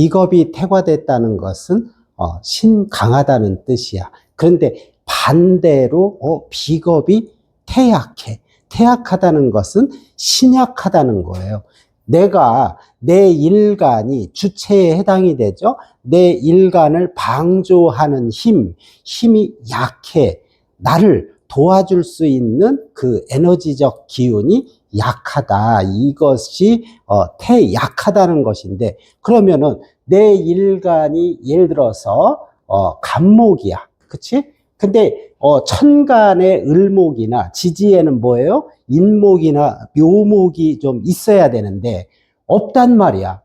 비겁이 태과됐다는 것은 어, 신 강하다는 뜻이야. 그런데 반대로 어, 비겁이 태약해. 태약하다는 것은 신약하다는 거예요. 내가 내 일간이 주체에 해당이 되죠. 내 일간을 방조하는 힘, 힘이 약해. 나를 도와줄 수 있는 그 에너지적 기운이 약하다. 이것이 어, 태약하다는 것인데 그러면은 내 일간이 예를 들어서 어, 간목이야. 그치? 근데 어, 천간의 을목이나 지지에는 뭐예요? 인목이나 묘목이 좀 있어야 되는데 없단 말이야.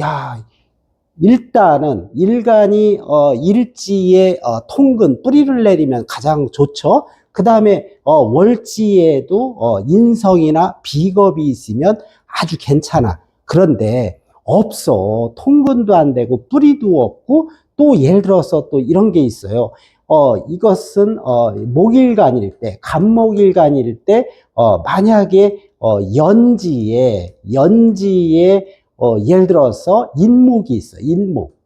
야, 일단은 일간이 어, 일지에 어, 통근 뿌리를 내리면 가장 좋죠. 그 다음에 어, 월지에도 어, 인성이나 비겁이 있으면 아주 괜찮아. 그런데 없어. 통근도 안 되고 뿌리도 없고 또 예를 들어서 또 이런 게 있어요. 어, 이것은 어, 목일간일 때, 간목일간일 때 어, 만약에 어, 연지에 연지에 어, 예를 들어서 인목이 있어. 인목.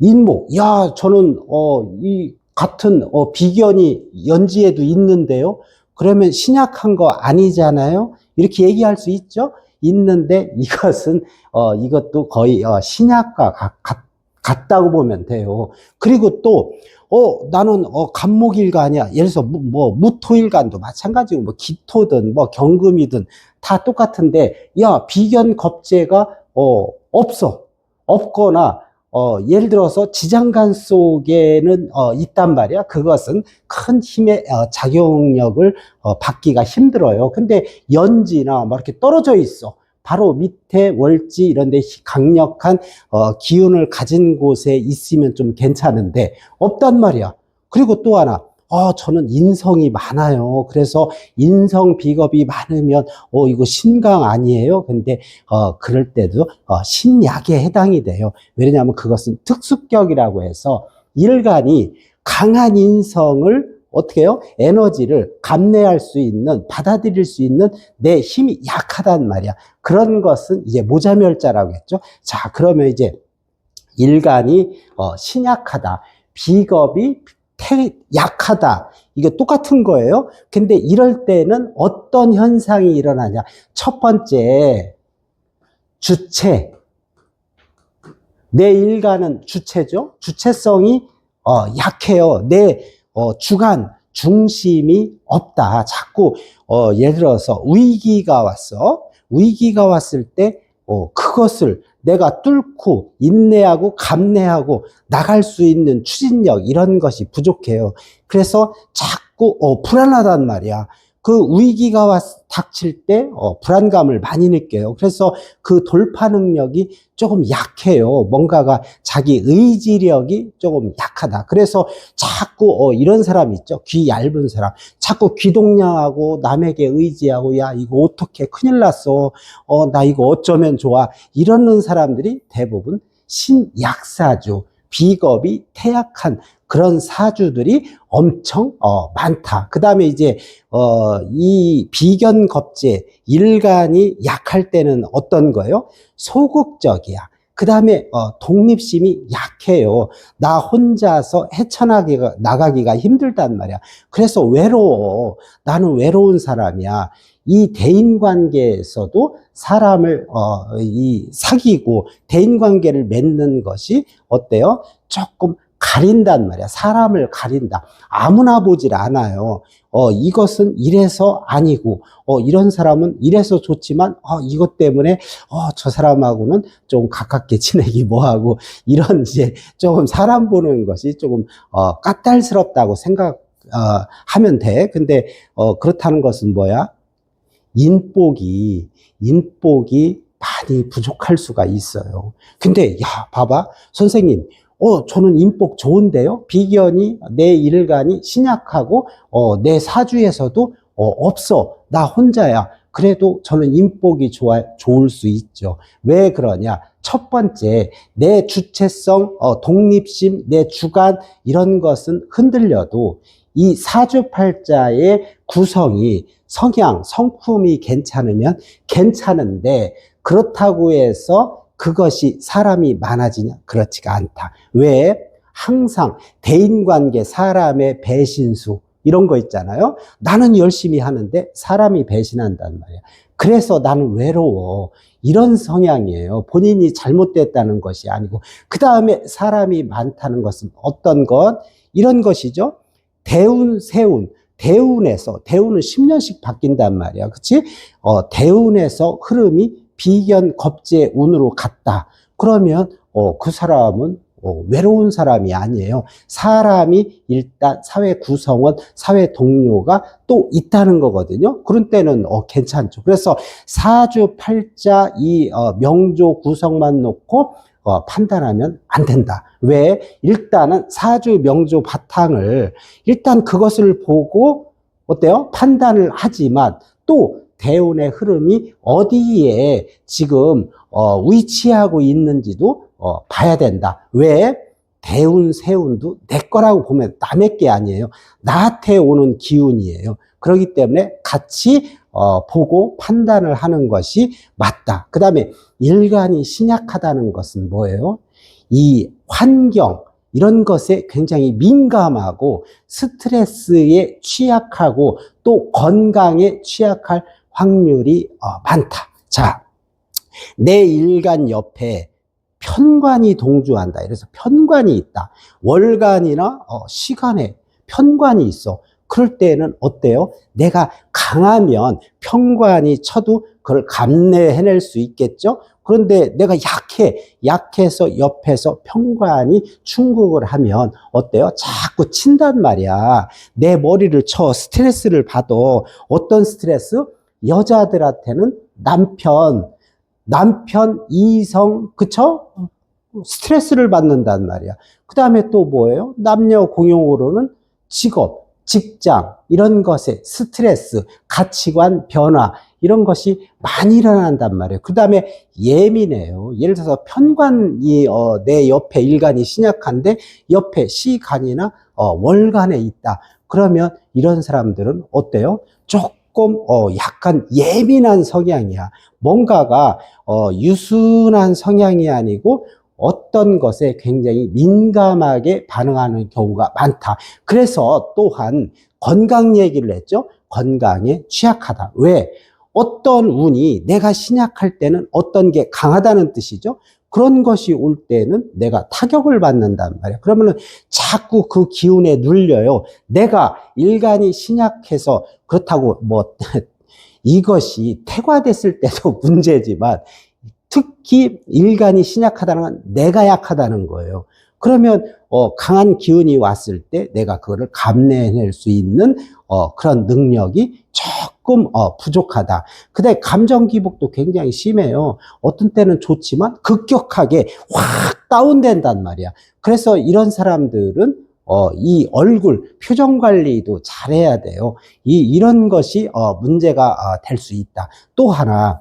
인목. 야, 저는 어, 이 같은 어, 비견이 연지에도 있는데요. 그러면 신약한 거 아니잖아요. 이렇게 얘기할 수 있죠. 있는데 이것은 어, 이것도 거의 어, 신약과 같, 같, 같다고 보면 돼요. 그리고 또 어, 나는, 어, 간목일간이야. 예를 들어서, 무, 뭐, 무토일간도 마찬가지고, 뭐, 기토든, 뭐, 경금이든, 다 똑같은데, 야, 비견 겁재가, 어, 없어. 없거나, 어, 예를 들어서 지장간 속에는, 어, 있단 말이야. 그것은 큰 힘의, 어, 작용력을, 어, 받기가 힘들어요. 근데 연지나, 막 이렇게 떨어져 있어. 바로 밑에 월지 이런 데 강력한 어, 기운을 가진 곳에 있으면 좀 괜찮은데 없단 말이야. 그리고 또 하나 어, 저는 인성이 많아요. 그래서 인성 비겁이 많으면, 어, 이거 신강 아니에요? 근데, 어, 그럴 때도, 어, 신약에 해당이 돼요. 왜냐하면 그것은 특수격이라고 해서 일간이 강한 인성을 어떻게 해요? 에너지를 감내할 수 있는, 받아들일 수 있는 내 힘이 약하단 말이야. 그런 것은 이제 모자멸자라고 했죠. 자, 그러면 이제 일간이 어, 신약하다. 비겁이 태, 약하다. 이게 똑같은 거예요. 근데 이럴 때는 어떤 현상이 일어나냐. 첫 번째, 주체. 내 일간은 주체죠. 주체성이 어, 약해요. 내 어, 주간, 중심이 없다. 자꾸 어, 예를 들어서 위기가 왔어. 위기가 왔을 때 어, 그것을 내가 뚫고 인내하고 감내하고 나갈 수 있는 추진력 이런 것이 부족해요. 그래서 자꾸 어, 불안하단 말이야. 그 위기가 왔, 닥칠 때 어, 불안감을 많이 느껴요. 그래서 그 돌파 능력이 조금 약해요. 뭔가가 자기 의지력이 조금 약하다. 그래서 자꾸 어, 이런 사람 있죠. 귀 얇은 사람. 자꾸 귀동냥하고 남에게 의지하고 야 이거 어떻게 큰일 났어. 어, 나 이거 어쩌면 좋아. 이러는 사람들이 대부분 신약사주. 비겁이 태약한 그런 사주들이 엄청 어, 많다. 그 다음에 이제 어, 이 비견 겁제 일간이 약할 때는 어떤 거예요? 소극적이야. 그 다음에 어, 독립심이 약해요. 나 혼자서 헤쳐나기가 나가기가 힘들단 말이야. 그래서 외로워. 나는 외로운 사람이야. 이 대인 관계에서도 사람을 어, 이 사귀고 대인 관계를 맺는 것이 어때요? 조금 가린단 말이야. 사람을 가린다. 아무나 보질 않아요. 어, 이것은 이래서 아니고, 어, 이런 사람은 이래서 좋지만, 어, 이것 때문에, 어, 저 사람하고는 좀 가깝게 지내기 뭐하고, 이런 이제 조금 사람 보는 것이 조금, 어, 까탈스럽다고 생각, 어, 하면 돼. 근데, 어, 그렇다는 것은 뭐야? 인복이, 인복이 많이 부족할 수가 있어요. 근데, 야, 봐봐. 선생님, 어, 저는 인복 좋은데요? 비견이, 내 일간이 신약하고, 어, 내 사주에서도, 어, 없어. 나 혼자야. 그래도 저는 인복이 좋아, 좋을 수 있죠. 왜 그러냐? 첫 번째, 내 주체성, 어, 독립심, 내 주관, 이런 것은 흔들려도 이 사주팔자의 구성이 성향, 성품이 괜찮으면 괜찮은데, 그렇다고 해서 그것이 사람이 많아지냐? 그렇지가 않다. 왜? 항상 대인관계, 사람의 배신수, 이런 거 있잖아요. 나는 열심히 하는데 사람이 배신한단 말이야. 그래서 나는 외로워. 이런 성향이에요. 본인이 잘못됐다는 것이 아니고. 그 다음에 사람이 많다는 것은 어떤 것? 이런 것이죠. 대운, 세운. 대운에서, 대운은 10년씩 바뀐단 말이야. 그치? 어, 대운에서 흐름이 비견, 겁재, 운으로 갔다. 그러면, 어, 그 사람은 어, 외로운 사람이 아니에요. 사람이 일단 사회 구성원, 사회 동료가 또 있다는 거거든요. 그런 때는 어, 괜찮죠. 그래서 사주, 팔자, 이 어, 명조 구성만 놓고 어, 판단하면 안 된다. 왜? 일단은 사주, 명조 바탕을 일단 그것을 보고 어때요? 판단을 하지만 또 대운의 흐름이 어디에 지금 어, 위치하고 있는지도 어, 봐야 된다. 왜? 대운, 세운도 내 거라고 보면 남의 게 아니에요. 나한테 오는 기운이에요. 그렇기 때문에 같이 어, 보고 판단을 하는 것이 맞다. 그 다음에 일간이 신약하다는 것은 뭐예요? 이 환경, 이런 것에 굉장히 민감하고 스트레스에 취약하고 또 건강에 취약할 확률이 어, 많다. 자, 내 일간 옆에 편관이 동주한다. 이래서 편관이 있다. 월간이나 어, 시간에 편관이 있어. 그럴 때는 어때요? 내가 강하면 편관이 쳐도 그걸 감내해낼 수 있겠죠? 그런데 내가 약해. 약해서 옆에서 편관이 충국을 하면 어때요? 자꾸 친단 말이야. 내 머리를 쳐. 스트레스를 받아. 어떤 스트레스? 여자들한테는 남편, 남편, 이성, 그쵸? 스트레스를 받는단 말이야. 그 다음에 또 뭐예요? 남녀 공용으로는 직업, 직장, 이런 것에 스트레스, 가치관 변화, 이런 것이 많이 일어난단 말이에요. 그 다음에 예민해요. 예를 들어서 편관이 어, 내 옆에 일간이 신약한데 옆에 시간이나 어, 월간에 있다. 그러면 이런 사람들은 어때요? 조금 어, 약간 예민한 성향이야. 뭔가가 어, 유순한 성향이 아니고 어떤 것에 굉장히 민감하게 반응하는 경우가 많다. 그래서 또한 건강 얘기를 했죠. 건강에 취약하다. 왜? 어떤 운이 내가 신약할 때는 어떤 게 강하다는 뜻이죠. 그런 것이 올 때는 내가 타격을 받는단 말이야. 그러면은 자꾸 그 기운에 눌려요. 내가 일간이 신약해서 그렇다고 뭐 이것이 태과됐을 때도 문제지만 특히 일간이 신약하다는 건 내가 약하다는 거예요. 그러면 어, 강한 기운이 왔을 때 내가 그거를 감내해낼 수 있는 어, 그런 능력이 조금 어, 부족하다. 그다음에 감정 기복도 굉장히 심해요. 어떤 때는 좋지만 급격하게 확 다운된단 말이야. 그래서 이런 사람들은 어, 이 얼굴 표정 관리도 잘해야 돼요. 이 이런 것이 어, 문제가 어, 될 수 있다. 또 하나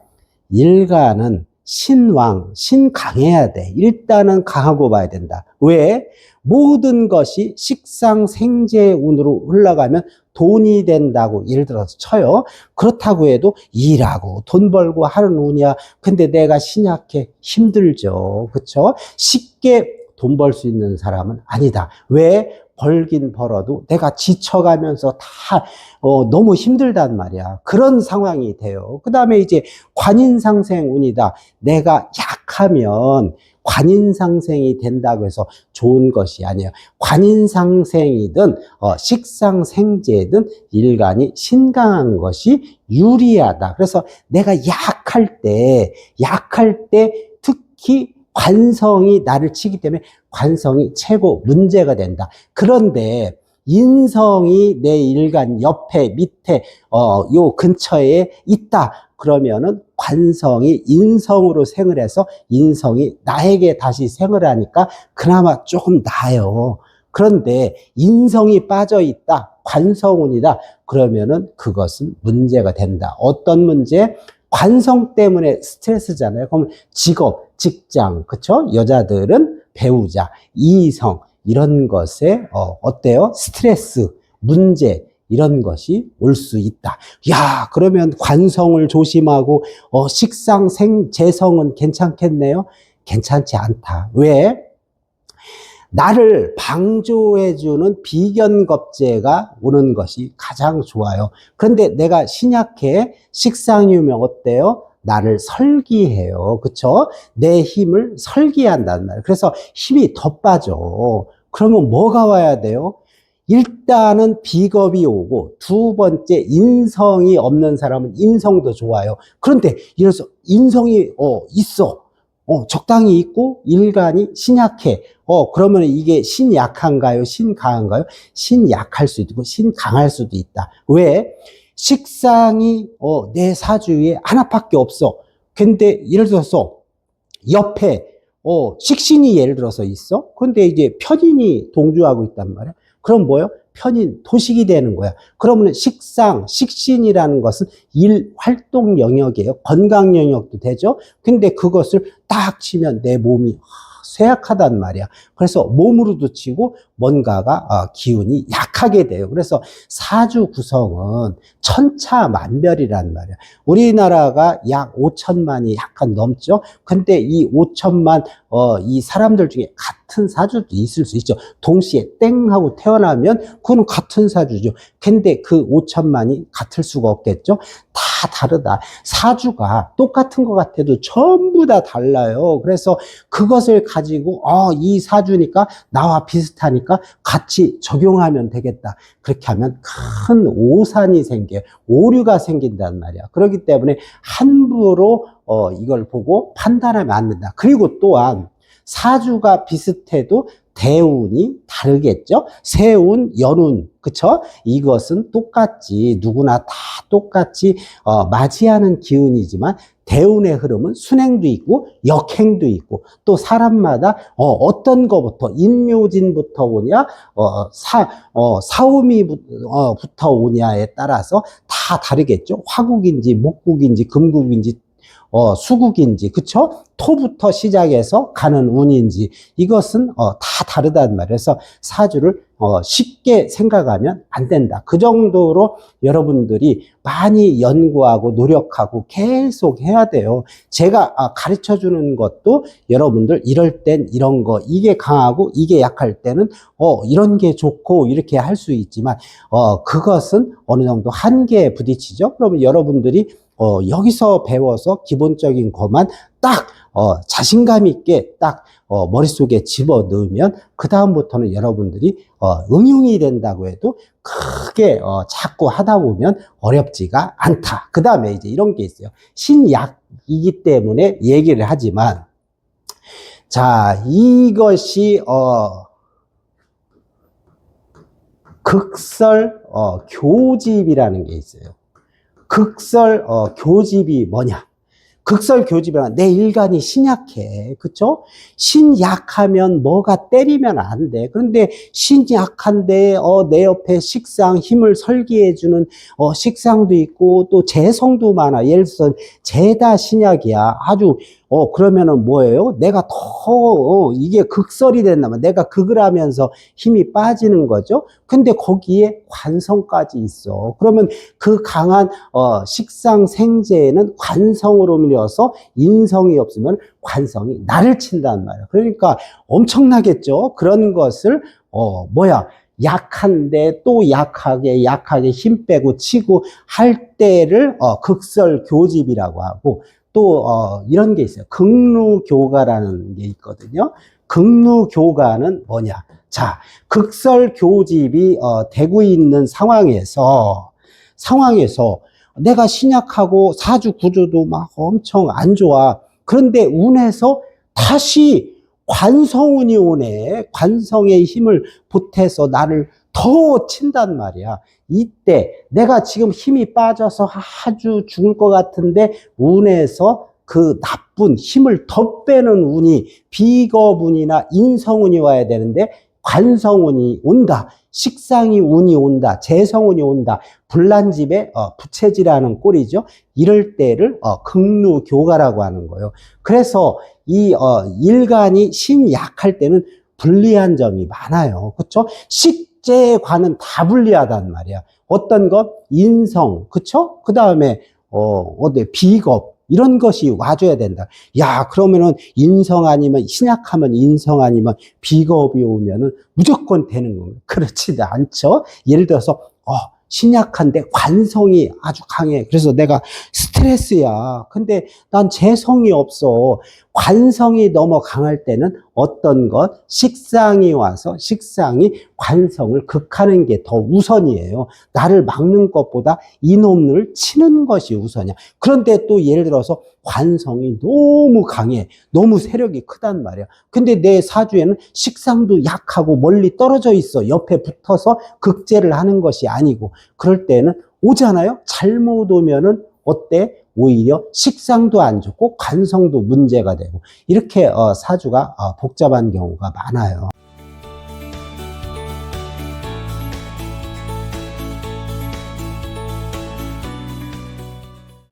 일가는 신왕, 신강해야 돼. 일단은 강하고 봐야 된다. 왜? 모든 것이 식상 생재 운으로 흘러가면 돈이 된다고 예를 들어서 쳐요. 그렇다고 해도 일하고 돈 벌고 하는 운이야. 근데 내가 신약해 힘들죠. 그렇죠? 쉽게 돈 벌 수 있는 사람은 아니다. 왜? 벌긴 벌어도 내가 지쳐가면서 다, 어, 너무 힘들단 말이야. 그런 상황이 돼요. 그 다음에 이제 관인상생 운이다. 내가 약하면 관인상생이 된다고 해서 좋은 것이 아니에요. 관인상생이든, 어, 식상생제든 일간이 신강한 것이 유리하다. 그래서 내가 약할 때, 약할 때 특히 관성이 나를 치기 때문에 관성이 최고 문제가 된다. 그런데 인성이 내 일간 옆에 밑에 어 요 근처에 있다. 그러면은 관성이 인성으로 생을 해서 인성이 나에게 다시 생을 하니까 그나마 조금 나아요. 그런데 인성이 빠져 있다. 관성운이다. 그러면은 그것은 문제가 된다. 어떤 문제? 관성 때문에 스트레스잖아요. 그럼 직업, 직장, 그쵸? 여자들은 배우자, 이성, 이런 것에, 어, 어때요? 스트레스, 문제, 이런 것이 올 수 있다. 야, 그러면 관성을 조심하고, 어, 식상, 생, 재성은 괜찮겠네요? 괜찮지 않다. 왜? 나를 방조해주는 비견겁제가 오는 것이 가장 좋아요. 그런데 내가 신약해 식상유명 어때요? 나를 설기해요. 그쵸? 내 힘을 설기한단 말이에요. 그래서 힘이 더 빠져. 그러면 뭐가 와야 돼요? 일단은 비겁이 오고 두 번째 인성이 없는 사람은 인성도 좋아요. 그런데 이래서 인성이 어 있어. 어 적당히 있고 일간이 신약해. 어 그러면 이게 신약한가요? 신강한가요? 신약할 수도 있고 신강할 수도 있다. 왜? 식상이 어, 내 사주에 하나밖에 없어. 근데 예를 들어서 옆에 어, 식신이 예를 들어서 있어. 근데 이제 편인이 동주하고 있단 말이야. 그럼 뭐요? 편인, 도식이 되는 거야. 그러면 식상, 식신이라는 것은 일 활동 영역이에요. 건강 영역도 되죠. 근데 그것을 딱 치면 내 몸이 쇠약하단 말이야. 그래서 몸으로도 치고 뭔가가 어, 기운이 약하게 돼요. 그래서 사주 구성은 천차만별이란 말이야. 우리나라가 약 5천만이 약간 넘죠. 근데 이 5천만 어, 이 사람들 중에 같은 사주도 있을 수 있죠. 동시에 땡 하고 태어나면 그건 같은 사주죠. 근데 그 5천만이 같을 수가 없겠죠. 다 다르다. 사주가 똑같은 것 같아도 전부 다 달라요. 그래서 그것을 가지고 어, 이 사주니까 나와 비슷하니까 같이 적용하면 되겠다. 그렇게 하면 큰 오산이 생겨요. 오류가 생긴단 말이야. 그렇기 때문에 함부로 어, 이걸 보고 판단하면 안 된다. 그리고 또한 사주가 비슷해도 대운이 다르겠죠? 세운, 연운, 그쵸? 이것은 똑같지. 누구나 다 똑같이, 어, 맞이하는 기운이지만, 대운의 흐름은 순행도 있고, 역행도 있고, 또 사람마다, 어, 어떤 거부터, 인묘진부터 오냐, 어, 사, 어, 사오미부터 오냐에 따라서 다 다르겠죠? 화국인지, 목국인지, 금국인지, 어, 수국인지, 그쵸? 토부터 시작해서 가는 운인지, 이것은, 어, 다 다르단 말이에요. 그래서 사주를, 어, 쉽게 생각하면 안 된다. 그 정도로 여러분들이 많이 연구하고 노력하고 계속 해야 돼요. 제가 아, 가르쳐 주는 것도 여러분들 이럴 땐 이런 거, 이게 강하고 이게 약할 때는, 어, 이런 게 좋고 이렇게 할 수 있지만, 어, 그것은 어느 정도 한계에 부딪히죠. 그러면 여러분들이 어, 여기서 배워서 기본적인 것만 딱, 어, 자신감 있게 딱, 어, 머릿속에 집어 넣으면, 그 다음부터는 여러분들이, 어, 응용이 된다고 해도 크게, 어, 자꾸 하다 보면 어렵지가 않다. 그 다음에 이제 이런 게 있어요. 신약이기 때문에 얘기를 하지만, 자, 이것이, 어, 극설, 어, 교집이라는 게 있어요. 극설 어, 교집이 뭐냐? 극설 교집이란 내 일간이 신약해. 그쵸? 신약하면 뭐가 때리면 안 돼. 그런데 신약한데, 어, 내 옆에 식상, 힘을 설계해주는, 어, 식상도 있고, 또 재성도 많아. 예를 들어서, 재다 신약이야. 아주, 어, 그러면은 뭐예요? 내가 더, 어, 이게 극설이 된다면 내가 극을 하면서 힘이 빠지는 거죠? 근데 거기에 관성까지 있어. 그러면 그 강한, 어, 식상 생재에는 관성으로 밀려서 인성이 없으면 관성이 나를 친단 말이야. 그러니까 엄청나겠죠? 그런 것을, 어, 뭐야. 약한데 또 약하게 약하게 힘 빼고 치고 할 때를 어, 극설 교집이라고 하고 또 어, 이런 게 있어요. 극루교가라는 게 있거든요. 극루교가는 뭐냐? 자, 극설 교집이 어, 되고 있는 상황에서 상황에서 내가 신약하고 사주 구조도 막 엄청 안 좋아. 그런데 운에서 다시 관성운이 오네. 관성의 힘을 보태서 나를 더 친단 말이야. 이때 내가 지금 힘이 빠져서 아주 죽을 것 같은데 운에서 그 나쁜 힘을 더 빼는 운이 비거운이나 인성운이 와야 되는데 관성운이 온다. 식상이 운이 온다. 재성운이 온다. 불난집에 어, 부채질하는 꼴이죠. 이럴 때를 어, 극루교가라고 하는 거예요. 그래서 이 어, 일간이 신약할 때는 불리한 점이 많아요. 그렇죠? 식재관은 다 불리하단 말이야. 어떤 것? 인성, 그쵸? 그 다음에, 어, 어디, 비겁, 이런 것이 와줘야 된다. 야, 그러면은 인성 아니면 신약하면 인성 아니면 비겁이 오면은 무조건 되는 건가요? 그렇지 않죠. 예를 들어서 어, 신약한데 관성이 아주 강해. 그래서 내가 스트레스야. 근데 난 재성이 없어. 관성이 너무 강할 때는 어떤 것, 식상이 와서 식상이 관성을 극하는 게 더 우선이에요. 나를 막는 것보다 이놈을 치는 것이 우선이야. 그런데 또 예를 들어서 관성이 너무 강해. 너무 세력이 크단 말이야. 근데 내 사주에는 식상도 약하고 멀리 떨어져 있어. 옆에 붙어서 극제를 하는 것이 아니고. 그럴 때는 오잖아요? 잘못 오면은 어때? 오히려 식상도 안 좋고 관성도 문제가 되고 이렇게 어, 사주가 어, 복잡한 경우가 많아요.